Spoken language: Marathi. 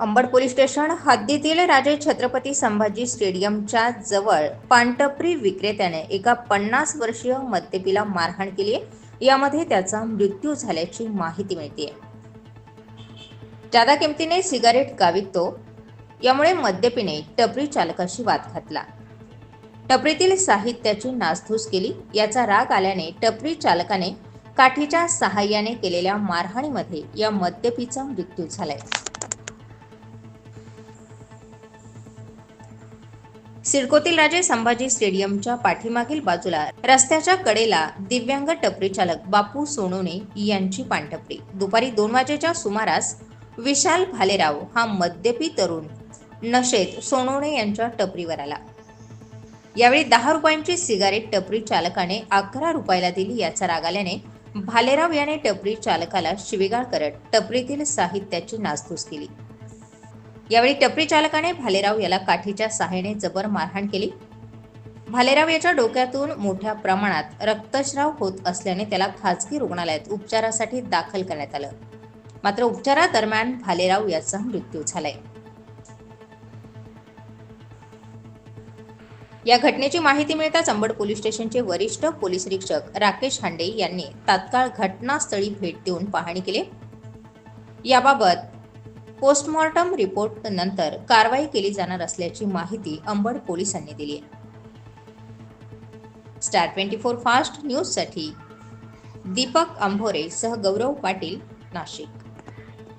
अंबड पोलीस स्टेशन हद्दीतील राजे छत्रपती संभाजी स्टेडियमच्या जवळ पानटपरी विक्रेत्याने एका पन्नास वर्षीय मद्यपीला मारहाण केली आहे. यामध्ये त्याचा मृत्यू झाल्याची माहिती मिळते. जादा किमतीने सिगारेट गावितो यामुळे मद्यपीने टपरी चालकाशी वाद घातला. टपरीतील साहित्याची नासधूस केली. याचा राग आल्याने टपरी चालकाने काठीच्या सहाय्याने केलेल्या मारहाणीमध्ये या मद्यपीचा मृत्यू झालाय. सिडकोतील राजे संभाजी स्टेडियमच्या पाठीमागील बाजूला रस्त्याच्या कडेला दिव्यांग टपरी चालक बापू सोनोने यांची पानटपरी. दुपारी दोन वाजेच्या सुमारास विशाल भालेराव हा मद्यपी तरुण नशेत सोनोने यांच्या टपरीवर आला. यावेळी दहा रुपयांची सिगारेट टपरी चालकाने अकरा रुपयाला दिली याचा राग आल्याने भालेराव याने टपरी चालकाला शिवीगाळ करत टपरीतील साहित्याची नासधूस केली. यावेळी टपरी चालकाने भालेराव याला काठीच्या सहाय्याने जबर मारहाण केली. भालेराव याच्या डोक्यातून मोठ्या प्रमाणात रक्तस्राव होत असल्याने त्याला खाजगी रुग्णालयात उपचारासाठी दाखल करण्यात आलं. मात्र उपचारादरम्यान भालेराव याचा मृत्यू झालाय. या घटनेची माहिती मिळताच अंबड पोलीस स्टेशनचे वरिष्ठ पोलीस निरीक्षक राकेश हांडे यांनी तात्काळ घटनास्थळी भेट देऊन पाहणी केली. याबाबत पोस्टमॉर्टम रिपोर्ट नंतर कारवाई केली जाणार असल्याची माहिती अंबड पोलिसांनी दिली आहे. स्टार ट्वेंटी फोर फास्ट न्यूजसाठी दीपक अंभोरे सह गौरव पाटील नाशिक.